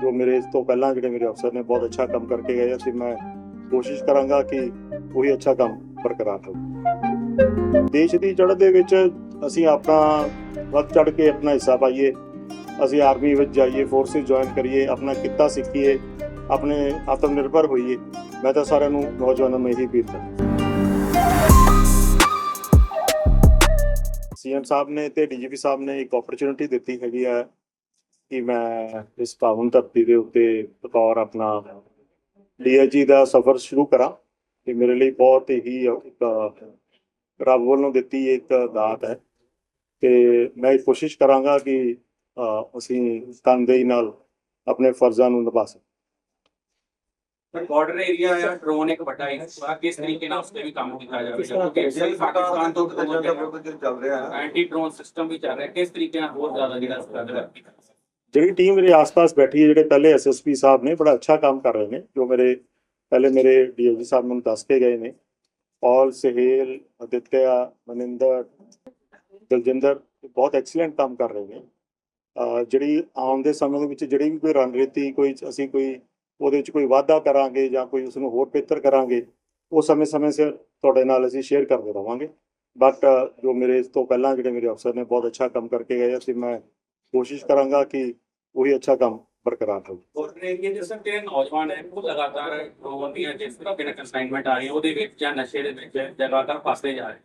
ਜੋ ਮੇਰੇ ਇਸ ਤੋਂ ਪਹਿਲਾਂ ਜਿਹੜੇ ਮੇਰੇ ਅਫਸਰ ਨੇ ਬਹੁਤ ਅੱਛਾ ਕੰਮ ਕਰਕੇ ਗਏ, ਅਸੀਂ ਮੈਂ ਕੋਸ਼ਿਸ਼ ਕਰਾਂਗਾ ਕਿ ਉਹੀ ਅੱਛਾ ਕੰਮ ਬਰਕਰਾਰ ਰਹੇ ਦੇਸ਼ ਦੀ ਚੜ੍ਹ ਦੇ ਵਿੱਚ ਅਸੀਂ ਆਪਣਾ ਵੱਧ ਚੜ ਕੇ ਆਪਣਾ ਹਿੱਸਾ ਪਾਈਏ, ਅਸੀਂ ਆਰਮੀ ਵਿੱਚ ਜਾਈਏ ਫੋਰਸਿਸ ਜੁਆਇਨ ਕਰੀਏ, ਆਪਣਾ ਕਿੱਤਾ ਸਿੱਖੀਏ, ਆਪਣੇ ਆਤਮ ਨਿਰਭਰ ਹੋਈਏ, ਮੈਂ ਤਾਂ ਸਾਰਿਆਂ ਨੂੰ ਨੌਜਵਾਨਾਂ ਨੂੰ ਇਹੀ ਅਪੀਲ ਕਰਦਾ। ਸੀਐਮ ਸਾਹਿਬ ਨੇ ਤੇ ਡੀਜੀਪੀ ਸਾਹਿਬ ਨੇ ਇੱਕ ਓਪਰਚੁਨਿਟੀ ਦਿੱਤੀ ਹੈਗੀ ਆ ਕਿ ਮੈਂ ਇਸ ਪਾਵਨ ਧਰਤੀ ਦੇ ਉੱਤੇ ਬਤੌਰ ਆਪਣਾ ਡੀਆਈਜੀ ਦਾ ਸਫ਼ਰ ਸ਼ੁਰੂ ਕਰਾਂ ਇਹ ਮੇਰੇ ਲਈ ਬਹੁਤ ਹੀ ਇੱਕ ਰੱਬ ਵੱਲੋਂ ਦਿੱਤੀ ਇੱਕ ਦਾਤ ਹੈ। ਤੇ ਮੈਂ ਇਹ ਕੋਸ਼ਿਸ਼ ਕਰਾਂਗਾ ਕਿ ਅਸੀਂ ਤਨਦੇਹੀ ਨਾਲ ਆਪਣੇ ਫਰਜ਼ਾਂ ਨੂੰ ਨਿਭਾ ਸਕੀਏ। ਪਰ ਬਾਰਡਰ ਏਰੀਆ ਆ ਡਰੋਨ ਇੱਕ ਵੱਡਾ ਹਿੱਸਾ ਕਿਸ ਤਰੀਕੇ ਨਾਲ ਉਸ ਤੇ ਵੀ ਕੰਮ ਕੀਤਾ ਜਾਵੇ? ਕਿਉਂਕਿ ਜਿਹੜੀ ਪਾਕਿਸਤਾਨ ਤੋਂ ਸਰਕਾਰ ਦਾ ਪ੍ਰੋਜੈਕਟ ਚੱਲ ਰਿਹਾ ਹੈ। ਐਂਟੀ ਡਰੋਨ ਸਿਸਟਮ ਵੀ ਚੱਲ ਰਿਹਾ। ਕਿਸ ਤਰੀਕੇ ਨਾਲ ਹੋਰ ਜ਼ਿਆਦਾ ਜਿਹੜਾ ਸਟਰਗਲ ਕੀਤਾ ਜਿਹੜੀ ਟੀਮ ਮੇਰੇ ਆਸ-ਪਾਸ ਬੈਠੀ ਹੈ, ਜਿਹੜੇ ਪਹਿਲੇ ਐਸਐਸਪੀ ਸਾਹਿਬ ਨੇ, ਬੜਾ ਅੱਛਾ ਕੰਮ ਕਰ ਰਹੇ ਨੇ, ਜੋ ਮੇਰੇ, ਪਹਿਲੇ ਮੇਰੇ ਡੀਆਈਜੀ ਸਾਹਿਬ ਮੈਨੂੰ ਦੱਸ ਕੇ ਗਏ ਨੇ। ਔਲ ਸਹੇਲ ਅਦਿੱਤਿਆ ਮਨਿੰਦਰ ਦਲਜਿੰਦਰ ਬਹੁਤ ਐਕਸੀਲੈਂਟ ਕੰਮ ਕਰ ਰਹੇ ਨੇ। ਜਿਹੜੀ ਆਉਣ ਦੇ ਸਮੇਂ ਦੇ ਵਿੱਚ ਜਿਹੜੀ ਵੀ ਕੋਈ ਰਣਨੀਤੀ, ਕੋਈ ਅਸੀਂ ਕੋਈ ਉਹਦੇ ਵਿੱਚ ਕੋਈ ਵਾਧਾ ਕਰਾਂਗੇ ਜਾਂ ਕੋਈ ਉਸ ਨੂੰ ਹੋਰ ਬਿਹਤਰ ਕਰਾਂਗੇ, ਉਹ ਸਮੇਂ-ਸਮੇਂ ਸਿਰ ਤੁਹਾਡੇ ਨਾਲ ਅਸੀਂ ਸ਼ੇਅਰ ਕਰਦੇ ਰਵਾਂਗੇ। ਬਟ ਜੋ ਮੇਰੇ ਇਸ ਤੋਂ ਪਹਿਲਾਂ ਜਿਹੜੇ ਮੇਰੇ ਅਫਸਰ ਨੇ ਬਹੁਤ ਅੱਛਾ ਕੰਮ ਕਰਕੇ ਗਏ ਅਸੀਂ ਮੈਂ ਕੋਸ਼ਿਸ਼ ਕਰਾਂਗਾ ਕਿ ਉਹੀ ਅੱਛਾ ਕੰਮ ਬਰਕਰਾਰ ਰਹੇ ਬਾਰਡਰ ਏਰੀਆ ਦੇ ਸਰ ਜਿਹੜੇ ਨੌਜਵਾਨ ਹੈ ਉਹ ਲਗਾਤਾਰ ਡਰੋਨ ਦੀਆਂ ਜਿਸ ਤਰ੍ਹਾਂ ਬਿਨਾਂ ਕੰਸਾਈਨਮੈਂਟ ਆ ਰਹੀ ਉਹਦੇ ਵਿੱਚ ਜਾਂ ਨਸ਼ੇ ਦੇ ਵਿੱਚ ਲਗਾਤਾਰ ਫਸਦੇ ਜਾ ਰਹੇ।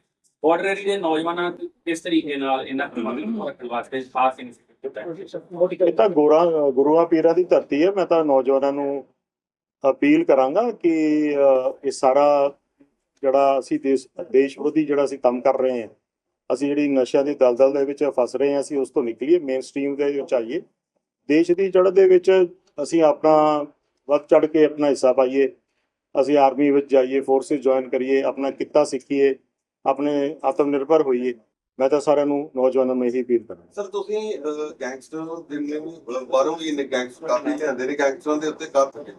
ਬਾਰਡਰ ਏਰੀਆ ਦੇ ਨੌਜਵਾਨਾਂ ਨੂੰ ਕਿਸ ਤਰੀਕੇ ਨਾਲ ਇਹਨਾਂ ਕੰਮਾਂ ਨੂੰ ਰੱਖਣ ਵਾਸਤੇ ਖਾਸ ਇਨੀਸ਼ੀਏਟਿਵ ਇਹ ਤਾਂ ਗੋਰਾ ਗੁਰੂਆਂ ਪੀਰਾਂ ਦੀ ਧਰਤੀ ਹੈ। ਮੈਂ ਤਾਂ ਨੌਜਵਾਨਾਂ ਨੂੰ ਅਪੀਲ ਕਰਾਂਗਾ ਕਿ ਇਹ ਸਾਰਾ ਜਿਹੜਾ ਅਸੀਂ ਦੇਸ਼ ਦੇਸ਼ ਵਿਰੋਧੀ ਜਿਹੜਾ ਅਸੀਂ ਕੰਮ ਕਰ ਰਹੇ ਹਾਂ ਅਸੀਂ ਜਿਹੜੀ ਨਸ਼ਿਆਂ ਦੀ ਦਲਦਲ ਦੇ ਵਿੱਚ ਫਸ ਰਹੇ ਹਾਂ ਅਸੀਂ ਉਸ ਤੋਂ ਨਿਕਲੀਏ ਮੇਨ ਸਟ੍ਰੀਮ ਦੇ ਵਿੱਚ ਆਈਏ ਦੇਸ਼ ਦੀ ਜੜ ਦੇ ਵਿੱਚ ਅਸੀਂ ਆਪਣਾ ਵੱਧ ਚੜ ਕੇ ਆਪਣਾ ਹਿੱਸਾ ਪਾਈਏ ਅਸੀਂ ਆਰਮੀ ਵਿੱਚ ਜਾਈਏ ਫੋਰਸਿਸ ਜੁਆਇਨ ਕਰੀਏ ਆਪਣਾ ਕਿੱਤਾ ਸਿੱਖੀਏ ਆਪਣੇ ਆਤਮ ਨਿਰਭਰ ਹੋਈਏ ਮੈਂ ਤਾਂ ਸਾਰਿਆਂ ਨੂੰ ਨੌਜਵਾਨਾਂ ਨੂੰ ਇਹੀ ਅਪੀਲ ਕਰਾਂਗਾ ਸਰ ਤੁਸੀਂ ਗੈਂਗਸਟਰ ਜਿੰਨੇ ਵੀ ਅਹ, ਬਾਹਰੋਂ ਵੀ ਇੰਨੇ ਗੈਂਗਸਟਰ ਕਾਫੀ ਲਿਆਂਦੇ ਨੇ ਗੈਂਗਸਟਰਾਂ ਦੇ ਉੱਤੇ ਕਾਫੀ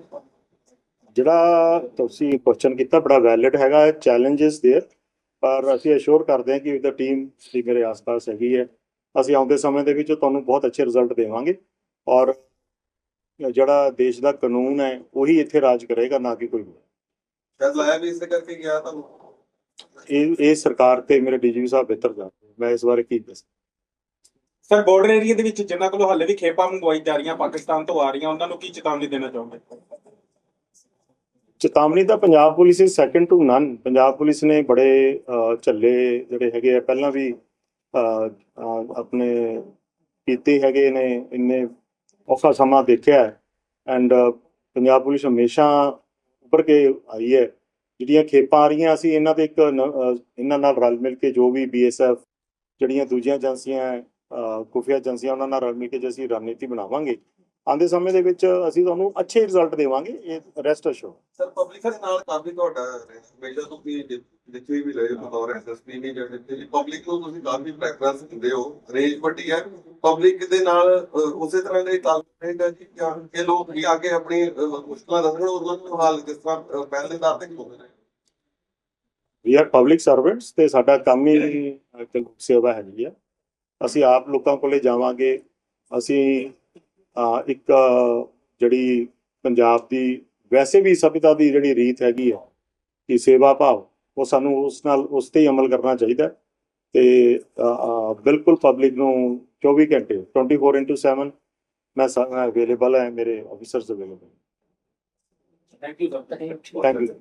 ਜਿਹੜਾ ਤੁਸੀਂ ਕੁਐਸਚਨ ਕੀਤਾ ਬੜਾ ਵੈਲਿਡ ਹੈਗਾ ਚੈਲੰਜਸ देयर ਪਰ ਅਸੀਂ ਅਸ਼ੋਰ ਕਰਦੇ ਹਾਂ ਕਿ ਵਿਦ ਟੀਮ ਦੀ ਮੇਰੇ ਆਸ-ਪਾਸ ਹੈਗੀ ਹੈ। ਅਸੀਂ ਆਉਂਦੇ ਸਮੇਂ ਦੇ ਵਿੱਚ ਤੁਹਾਨੂੰ ਬਹੁਤ ਅੱਛੇ ਰਿਜ਼ਲਟ ਦੇਵਾਂਗੇ ਔਰ ਜਿਹੜਾ ਦੇਸ਼ ਦਾ ਕਾਨੂੰਨ ਹੈ ਉਹੀ ਇੱਥੇ ਰਾਜ ਕਰੇਗਾ ਨਾ ਕਿ ਕੋਈ ਹੋਰ। ਸ਼ਾਇਦ ਲਾਇਆ ਵੀ ਇਸੇ ਕਰਕੇ ਗਿਆ ਤੁਹਾਨੂੰ ਇਹ ਇਹ ਸਰਕਾਰ ਤੇ ਮੇਰੇ ਡੀਜੀਪੀ ਸਾਹਿਬ ਬਿਹਤਰ ਜਾਣਦੇ ਮੈਂ ਇਸ ਬਾਰੇ ਕੀ ਦੱਸ? ਸਰ ਬਾਰਡਰ ਏਰੀਆ ਦੇ ਵਿੱਚ ਜਿਨ੍ਹਾਂ ਕੋਲੋਂ ਹਾਲੇ ਵੀ ਖੇਪਾਂ ਮੰਗਵਾਈ ਜਾ ਰਹੀਆਂ ਪਾਕਿਸਤਾਨ ਤੋਂ ਆ ਰਹੀਆਂ ਉਹਨਾਂ ਨੂੰ ਕੀ ਚੇਤਾਵਨੀ ਦੇਣਾ ਚਾਹੋਗੇ? ਚੇਤਾਵਨੀ ਤਾਂ Punjab police is second to none Punjab police ਨੇ ਬੜੇ ਝੱਲੇ ਜਿਹੜੇ ਹੈਗੇ ਆ, ਪਹਿਲਾਂ ਵੀ ਆਪਣੇ ਕੀਤੇ ਹੈਗੇ ਨੇ, ਇੰਨੇ ਔਖਾ ਸਮਾਂ ਦੇਖਿਆ ਐਂਡ ਪੰਜਾਬ ਪੁਲਿਸ ਹਮੇਸ਼ਾ ਉੱਪਰ ਕੇ ਆਈ ਹੈ। ਜਿਹੜੀਆਂ ਖੇਪਾਂ ਆ ਰਹੀਆਂ, ਅਸੀਂ ਇਹਨਾਂ 'ਤੇ ਇੱਕ ਨ- ਇਹਨਾਂ ਨਾਲ ਰਲ ਮਿਲ ਕੇ ਜੋ ਵੀ ਬੀਐਸਐਫ ਜਿਹੜੀਆਂ ਦੂਜੀਆਂ ਏਜੰਸੀਆਂ ਖੁਫੀਆ ਏਜੰਸੀਆਂ, ਉਹਨਾਂ ਨਾਲ ਰਲ ਮਿਲ ਕੇ ਜੇ ਅਸੀਂ ਰਣਨੀਤੀ ਬਣਾਵਾਂਗੇ ਆਉਂਦੇ ਸਮੇਂ ਦੇ ਵਿੱਚ ਅਸੀਂ ਤੁਹਾਨੂੰ ਅੱਛੇ ਰਿਜ਼ਲਟ ਦੇਵਾਂਗੇ ਇਹ ਰੈਸਟ ਅਸ਼ੋਰ ਸਰ ਪਬਲਿਕ ਦੇ ਨਾਲ ਕਾਫੀ ਤੁਹਾਡਾ ਹਮੇਸ਼ਾ ਤੁਸੀਂ ਜਿੱਥੇ ਵੀ ਰਹੇ ਬਤੌਰ ਐਸਐਸਪੀ ਵੀ ਜਿਹੜੇ ਤੇ ਪਬਲਿਕ ਨੂੰ ਤੁਸੀਂ ਕਾਫੀ ਪ੍ਰੈਫਰੈਂਸ ਦਿੰਦੇ ਹੋ। ਰੇਂਜ ਵੱਡੀ ਹੈ ਪਬਲਿਕ ਦੇ ਨਾਲ ਉਸੇ ਤਰ੍ਹਾਂ ਦੇ ਤਾਲੁਕ ਰਹੇਗਾ ਜੀ ਇਹ ਲੋਕ ਵੀ ਆ ਕੇ ਆਪਣੀ ਮੁਸ਼ਕਲਾਂ ਦੱਸਣ ਉਹਨਾਂ ਨੂੰ ਹਾਲ ਜਿਸ ਤਰ੍ਹਾਂ ਪਹਿਲ ਦੇ ਦਰ ਤੇ ਖਲੋਦੇ ਨੇ। ਵੀ ਆਰ ਪਬਲਿਕ ਸਰਵੈਂਟਸ ਤੇ ਸਾਡਾ ਕੰਮ ਹੀ ਸੇਵਾ ਹੈਗੀ ਆ। ਅਸੀਂ ਆਪ ਲੋਕਾਂ ਕੋਲੇ ਜਾਵਾਂਗੇ ਅਸੀਂ ਇੱਕ ਜਿਹੜੀ ਪੰਜਾਬ ਦੀ ਵੈਸੇ ਵੀ ਸਭਿਤਾ ਦੀ ਜਿਹੜੀ ਰੀਤ ਹੈਗੀ ਆ ਕਿ ਸੇਵਾ ਭਾਵ ਉਹ ਸਾਨੂੰ ਉਸ ਨਾਲ ਉਸ ਤੇ ਹੀ ਅਮਲ ਕਰਨਾ ਚਾਹੀਦਾ। ਤੇ ਬਿਲਕੁਲ ਪਬਲਿਕ ਨੂੰ 24 ਘੰਟੇ 24/7 ਮੈਂ ਅਵੇਲੇਬਲ ਹੈ ਮੇਰੇ officers available thank you sir thank you